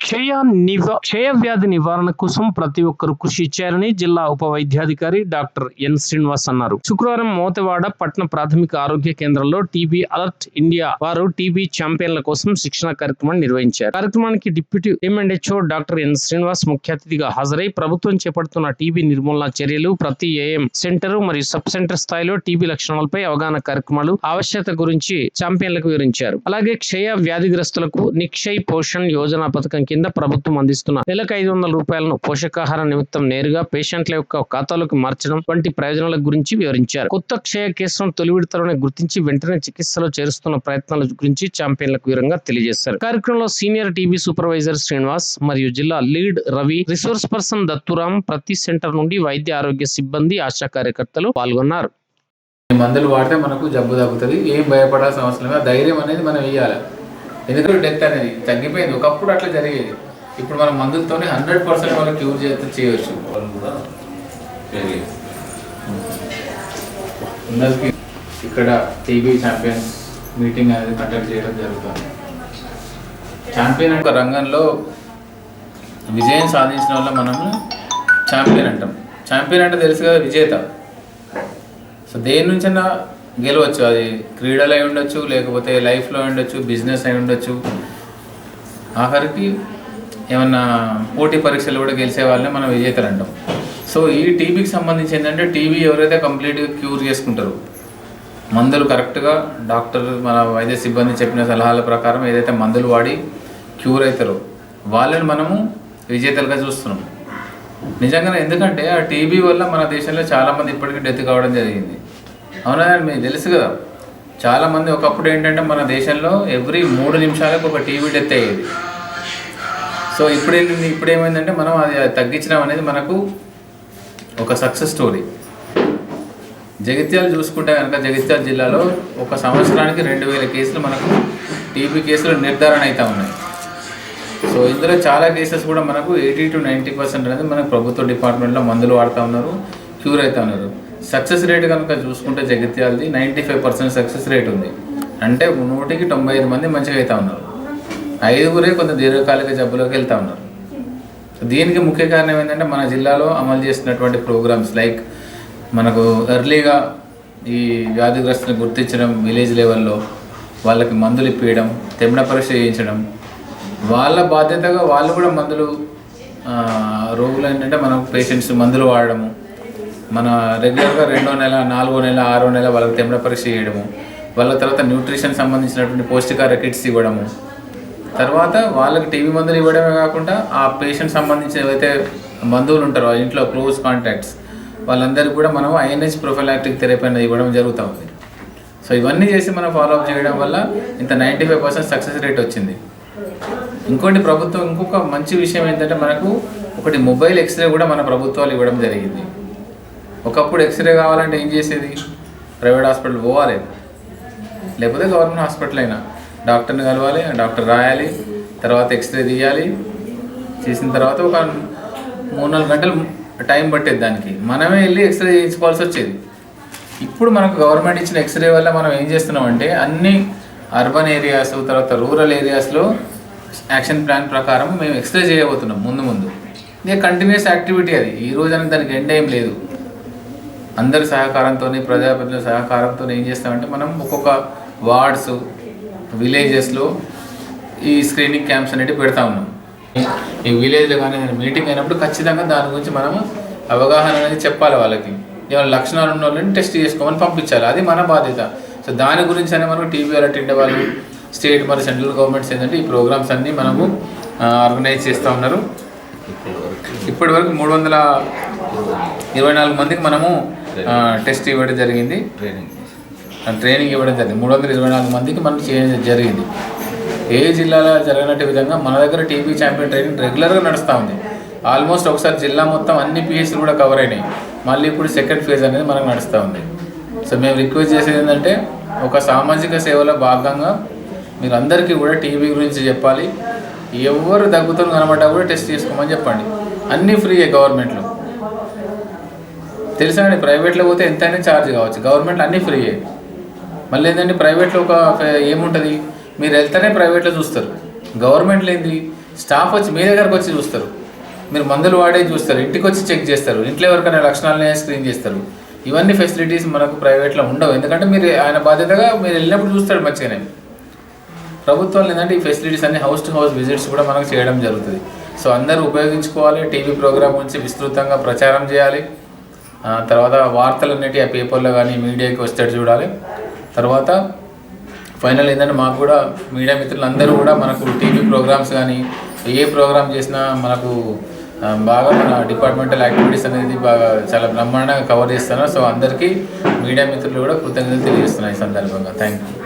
క్షయ నివా క్షయ వ్యాధి నివారణ కోసం ప్రతి ఒక్కరు కృషి చేయాలని జిల్లా ఉప వైద్యాధికారి డాక్టర్ ఎన్ శ్రీనివాస్ అన్నారు. శుక్రవారం మోతవాడ పట్టణ ప్రాథమిక ఆరోగ్య కేంద్రంలో టీబీ అలర్ట్ ఇండియా వారు టీబీ ఛాంపియన్ల కోసం శిక్షణ కార్యక్రమాన్ని నిర్వహించారు. కార్యక్రమానికి డిప్యూటీ ఎంఎండ్హెచ్ఓ డాక్టర్ ఎన్ శ్రీనివాస్ ముఖ్య అతిథిగా హాజరై ప్రభుత్వం చేపడుతున్న టీబీ నిర్మూలన చర్యలు ప్రతి ఏఎం సెంటర్ మరియు సబ్ సెంటర్ స్థాయిలో టీబీ లక్షణాలపై అవగాహన కార్యక్రమాలు ఆవశ్యకత గురించి ఛాంపియన్లకు వివరించారు. అలాగే క్షయ వ్యాధిగ్రస్తులకు నిక్షయ్ పోషణ్ యోజన పథకం కింద ప్రభుత్వం అందిస్తున్న నెలకు ఐదు వందల రూపాయలను పోషకాహార నిమిత్తం నేరుగా పేషెంట్ల యొక్క ఖాతాలోకి మార్చడం వంటి ప్రయోజనాల గురించి వివరించారు. కొత్త క్షయ కేసులను తొలి విడతలోనే గుర్తించి వెంటనే చికిత్సలో చేరుస్తున్న ప్రయత్నాల గురించి ఛాంపియన్లకు వివరంగా తెలియజేశారు. కార్యక్రమంలో సీనియర్ టీబీ సూపర్వైజర్ శ్రీనివాస్ మరియు జిల్లా lead Ravi resource person Datturam ప్రతి సెంటర్ నుండి వైద్య ఆరోగ్య సిబ్బంది ఆశా కార్యకర్తలు పాల్గొన్నారు. మందులు వాడితే మనకు జబ్బు తగ్గుతుంది. ఏం భయపడాల్సిన అవసరం ధైర్యం అనేది మనం ఇవ్వాలి ఎందుకంటే డెత్ అనేది తగ్గిపోయింది. ఒకప్పుడు అట్లా జరిగేది. ఇప్పుడు మనం మందులతోనే హండ్రెడ్ పర్సెంట్ వాళ్ళు క్యూర్ చేస్తే చేయవచ్చు వాళ్ళు కూడా అందరికీ ఇక్కడ టీబీ ఛాంపియన్స్ మీటింగ్ అనేది కండక్ట్ చేయడం జరుగుతుంది. ఛాంపియన్ ఒక రంగంలో విజయం సాధించిన వల్ల మనము ఛాంపియన్ అంటాం. ఛాంపియన్ అంటే తెలుసు కదా విజేత. సో దేని నుంచైనా గెలవచ్చు. అది క్రీడలు అయి ఉండొచ్చు లేకపోతే లైఫ్లో ఉండొచ్చు బిజినెస్ అయి ఉండొచ్చు. ఆఖరికి ఏమన్నా పోటీ పరీక్షలు కూడా గెలిచే వాళ్ళని మనం విజేతలు అంటాం. సో ఈ టీబీకి సంబంధించి ఏంటంటే టీబీ ఎవరైతే కంప్లీట్గా క్యూర్ చేసుకుంటారో మందులు కరెక్ట్గా డాక్టర్ మన వైద్య సిబ్బంది చెప్పిన సలహాల ప్రకారం ఏదైతే మందులు వాడి క్యూర్ అవుతారో వాళ్ళని మనము విజేతలుగా చూస్తున్నాం. నిజంగానే ఎందుకంటే ఆ టీబీ వల్ల మన దేశంలో చాలామంది ఇప్పటికీ డెత్ కావడం జరిగింది. అవునా మీకు తెలుసు కదా చాలామంది ఒకప్పుడు ఏంటంటే మన దేశంలో ఎవ్రీ మూడు నిమిషాలకు ఒక టీవీ డెత్ అయ్యేది. సో ఇప్పుడు ఏంటంటే ఇప్పుడు ఏమైందంటే మనం అది తగ్గించడం అనేది మనకు ఒక సక్సెస్ స్టోరీ. జగిత్యాలు చూసుకుంటే కనుక జగిత్యాల జిల్లాలో ఒక సంవత్సరానికి రెండు వేల కేసులు మనకు టీబీ కేసులు నిర్ధారణ అవుతా ఉన్నాయి. సో ఇందులో చాలా కేసెస్ కూడా మనకు ఎయిటీ టు నైంటీ పర్సెంట్ అనేది మనకు ప్రభుత్వ డిపార్ట్మెంట్లో మందులు వాడుతూ ఉన్నారు క్యూర్ అవుతా ఉన్నారు. సక్సెస్ రేట్ కనుక చూసుకుంటే జగిత్యాలది ninety five percent success rate ఉంది. అంటే నూటికి తొంభై ఐదు మంది మంచిగా అవుతా ఉన్నారు. ఐదుగురే కొంత దీర్ఘకాలిక జబ్బులోకి వెళ్తూ ఉన్నారు. దీనికి ముఖ్య కారణం ఏంటంటే మన జిల్లాలో అమలు చేసినటువంటి ప్రోగ్రామ్స్ లైక్ మనకు ఎర్లీగా ఈ వ్యాధిగ్రస్తుని గుర్తించడం విలేజ్ లెవెల్లో వాళ్ళకి మందులు ఇప్పించడం తెమిన పరీక్ష చేయించడం వాళ్ళ బాధ్యతగా వాళ్ళు కూడా మందులు రోగులు ఏంటంటే మనం పేషెంట్స్ మందులు వాడడము మన రెగ్యులర్గా రెండో నెల నాలుగో నెల ఆరో నెల వాళ్ళకి తెమ్మిడ పరీక్ష చేయడము వాళ్ళ తర్వాత న్యూట్రిషన్ సంబంధించినటువంటి పౌష్టికార కిట్స్ ఇవ్వడము. తర్వాత వాళ్ళకి టీవీ మందులు ఇవ్వడమే కాకుండా ఆ పేషెంట్ సంబంధించిన ఏవైతే బంధువులు ఉంటారో ఇంట్లో క్లోజ్ కాంటాక్ట్స్ వాళ్ళందరికీ కూడా మనం ఐఎన్హెచ్ ప్రొఫైలాక్టిక్ థెరపీ అనేది ఇవ్వడం జరుగుతూ ఉంది. సో ఇవన్నీ చేసి మనం ఫాలోఅప్ చేయడం వల్ల ఇంత ninety five percent success rate వచ్చింది. ఇంకోటి ప్రభుత్వం ఇంకొక మంచి విషయం ఏంటంటే మనకు ఒకటి మొబైల్ ఎక్స్రే కూడా మన ప్రభుత్వాలు ఇవ్వడం జరిగింది. ఒకప్పుడు ఎక్స్రే కావాలంటే ఏం చేసేది? ప్రైవేట్ హాస్పిటల్ పోవాలి. లేకపోతే గవర్నమెంట్ హాస్పిటల్ అయినా. డాక్టర్ని కలవాలి డాక్టర్ రాయాలి తర్వాత ఎక్స్రే తీయాలి. చేసిన తర్వాత ఒక మూడు నాలుగు గంటలు టైం పట్టేది దానికి. మనమే వెళ్ళి ఎక్స్రే చేయించుకోవాల్సి వచ్చేది. ఇప్పుడు మనకు గవర్నమెంట్ ఇచ్చిన ఎక్స్రే వల్ల మనం ఏం చేస్తున్నామంటే అన్ని అర్బన్ ఏరియాస్ తర్వాత రూరల్ ఏరియాస్లో యాక్షన్ ప్లాన్ ప్రకారం మేము ఎక్స్రే చేయబోతున్నాం ముందు ముందు. ఇది కంటిన్యూస్ యాక్టివిటీ అది. ఈ రోజు దానికి ఎండ్ ఏం లేదు. అందరి సహకారంతో ప్రజాప్రతినిధుల సహకారంతో ఏం చేస్తామంటే మనం ఒక్కొక్క వార్డ్స్ విలేజెస్లో ఈ స్క్రీనింగ్ క్యాంప్స్ అనేవి పెడతా ఉన్నాం. ఈ విలేజ్లో కానీ మీటింగ్ అయినప్పుడు ఖచ్చితంగా దాని గురించి మనము అవగాహన అనేది చెప్పాలి వాళ్ళకి. ఏమైనా లక్షణాలు ఉన్న వాళ్ళని టెస్ట్ చేసుకోమని పంపించాలి. అది మన బాధ్యత. సో దాని గురించి అనే మనకు టీవీ అలర్ట్ వాళ్ళు స్టేట్ మరి సెంట్రల్ గవర్నమెంట్స్ ఏంటంటే ఈ ప్రోగ్రామ్స్ అన్నీ మనము ఆర్గనైజ్ చేస్తూ ఉన్నారు. ఇప్పటి వరకు మూడు వందల ఇరవై నాలుగు మందికి మనము టెస్ట్ ఇవ్వడం జరిగింది. ట్రైనింగ్ ట్రైనింగ్ ఇవ్వడం జరిగింది. మూడు వందల ఇరవై నాలుగు మందికి మనం చేయడం జరిగింది. ఏ జిల్లాలో జరగనట్టు విధంగా మన దగ్గర టీబీ ఛాంపియన్ ట్రైనింగ్ రెగ్యులర్గా నడుస్తూ ఉంది. ఆల్మోస్ట్ ఒకసారి జిల్లా మొత్తం అన్ని పిహెచ్లు కూడా కవర్ అయినాయి. మళ్ళీ ఇప్పుడు సెకండ్ ఫేజ్ అనేది మనకు నడుస్తూ ఉంది. సో మేము రిక్వెస్ట్ చేసేది ఏంటంటే ఒక సామాజిక సేవలో భాగంగా మీరు అందరికీ కూడా టీబీ గురించి చెప్పాలి. ఎవరు దగ్గుతో కనబడ్డా కూడా టెస్ట్ చేసుకోమని చెప్పండి. అన్నీ ఫ్రీయే గవర్నమెంట్లో. తెలుసా అండి ప్రైవేట్లో పోతే ఎంతైనా ఛార్జ్ కావచ్చు. గవర్నమెంట్ అన్నీ ఫ్రీయే మళ్ళీ ఏంటంటే ప్రైవేట్లో ఒక ఏముంటుంది? మీరు వెళ్తేనే ప్రైవేట్లో చూస్తారు. గవర్నమెంట్లో ఏంది స్టాఫ్ వచ్చి మీ దగ్గరకు వచ్చి చూస్తారు. మీరు మందులు వాడే చూస్తారు. ఇంటికి వచ్చి చెక్ చేస్తారు. ఇంట్లో ఎవరికైనా లక్షణాలనే స్క్రీన్ చేస్తారు. ఇవన్నీ ఫెసిలిటీస్ మనకు ప్రైవేట్లో ఉండవు. ఎందుకంటే మీరు ఆయన బాధ్యతగా మీరు వెళ్ళినప్పుడు చూస్తాడు మంచిగానే. ప్రభుత్వాలు ఏంటంటే ఈ ఫెసిలిటీస్ అన్ని హౌస్ టు హౌస్ విజిట్స్ కూడా మనకు చేయడం జరుగుతుంది. సో అందరూ ఉపయోగించుకోవాలి. టీవీ ప్రోగ్రామ్ గురించి విస్తృతంగా ప్రచారం చేయాలి. తర్వాత వార్తలు అనేటివి ఆ పేపర్లో కానీ మీడియాకి వస్తే చూడాలి. తర్వాత ఫైనల్ ఏంటంటే మాకు కూడా మీడియా మిత్రులందరూ కూడా మనకు టీవీ ప్రోగ్రామ్స్ కానీ ఏ ప్రోగ్రామ్ చేసినా మనకు బాగా మన డిపార్ట్మెంటల్ యాక్టివిటీస్ అనేది బాగా చాలా బ్రహ్మాండంగా కవర్ చేస్తున్నారు. సో అందరికీ మీడియా మిత్రులు కూడా కృతజ్ఞతలు తెలియజేస్తున్నాయి ఈ సందర్భంగా. Thank you